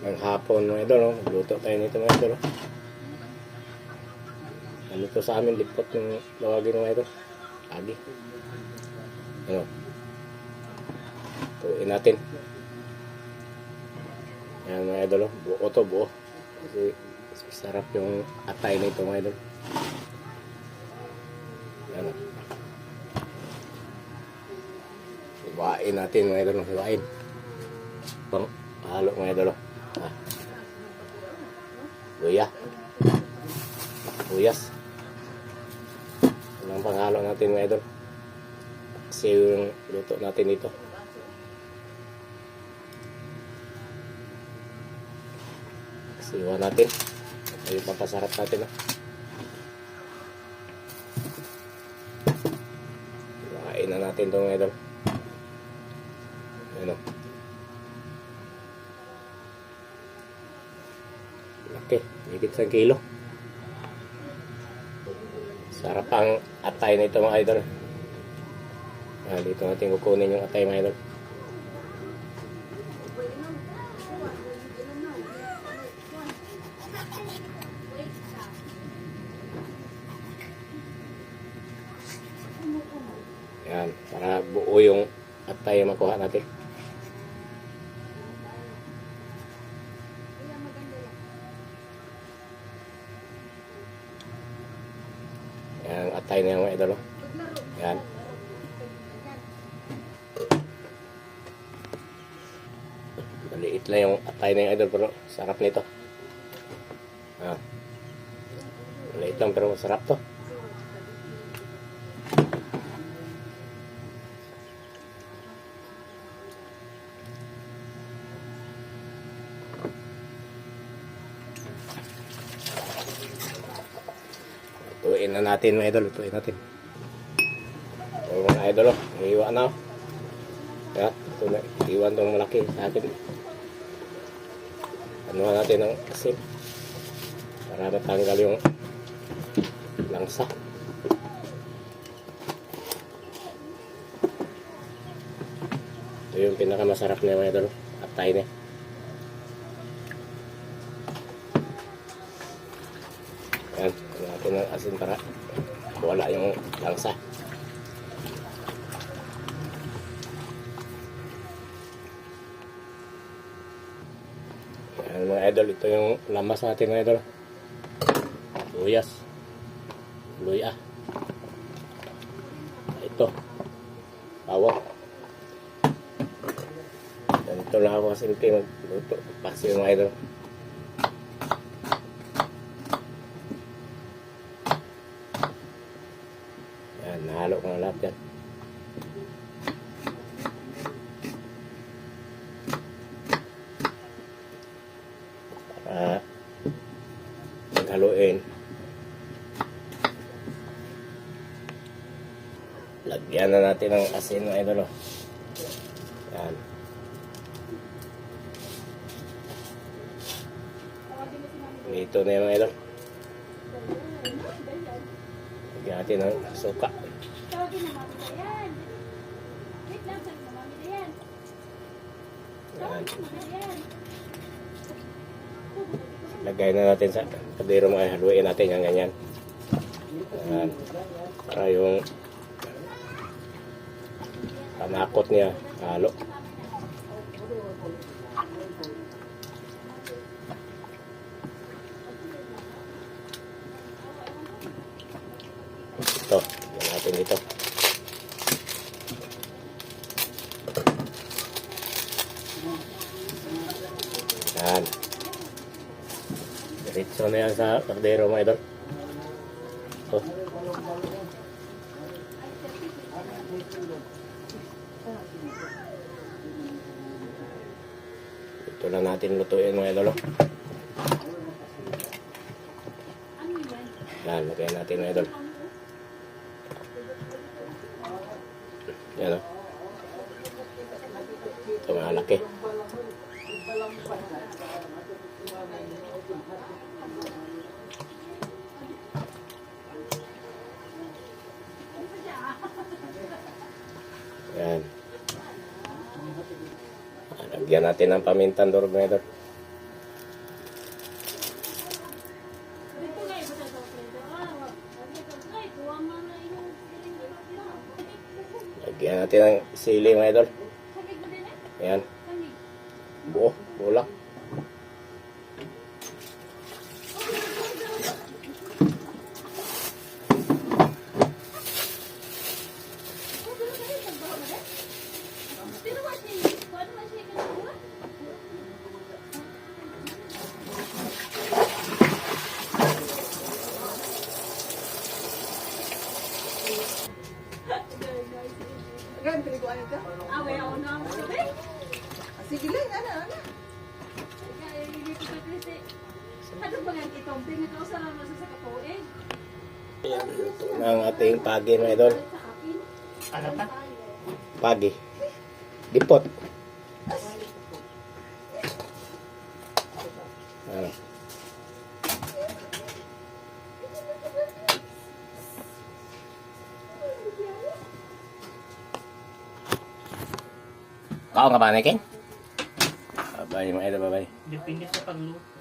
ng hapon mga idol. No? Luto tayo nito mga idol. No? Ano to sa amin, lipot yung tawagin mga idol. Agi. Ano? Tuin natin. Yan mga idol. no? Buo to, buo. Kasi sarap yung atay nito mga idol. Yan. no? Hiwain natin mga idol. Hiwain. Pang halo mga idol. Luya. Luyas. Yan ang panghalo natin mga idol. Kasi yung luto natin dito. Siwa natin. Ito yung papasarap natin. ah. Kain na natin itong mga idol. Ano? Laki. Higit sa kilo. Sarap ang atay nito mga idol. Ah, dito natin kukunin yung atay mga idol. Yan, para buo yung atay makuha natin. Yan, atay na yung mga idol. oh. Yan. Maliit lang yung atay na yung idol pero sarap nito. Ah. Maliit lang pero masarap to. Lutuin na natin mga idol, lutuin natin. Ito mga idol, oh. iiwa na. oh. Yan, ito na, iwan tong malaki sa akin. Ano natin ng asin para matanggal yung langsa. Ito yung pinakamasarap na mga idol, atay na. Yan, ano natin ng asin para wala yung langsa. Yan mga idol, ito yung lamas natin mga idol. Luyas. Luya. Ito. Bawang. Ganito lang ako kasimple magluto. Pasi mga idol. Yan, na yan. Para maghaluin. Lagyan na natin ng asin mga idol. oh. Yan. Dito na yung idol. Lagyan natin ng suka. Tawagin na mami na yan. Wait lang, sabi na mami na yan. Mo na yan. Lagay na natin sa kadero mga haluin natin yung ganyan. Yan. Para yung panakot niya halo. Ito, yan natin ito. Yan. Diretso na yan sa kardero mga idol. Oh. Ito lang natin lutuin mga idol. oh. Yan? Lagyan natin mga idol. Yan o. Ito mga laki. Yan. Ah, Lagyan natin ng pamintan doon, natin ang sili mga idol. Eh. Ayan. Buo. Buo lang. Oh, pero kayo, nagbaho mo din? Pero what siya, kung ano man siya kinakuha? Gan, piniguan ka? Ah, may ako na ako sabi. Ah, Sige lang, ana, ana. Kaya hindi ko pa kasi. Ano ba nga itong pinag-ausara mo sa na ang ating pagi mga idol. Ano pa? Pagi. Dipot. Ano? Kaon ka ba, Nekin? Bye-bye, mga idol, bye-bye. Depende sa pagluto.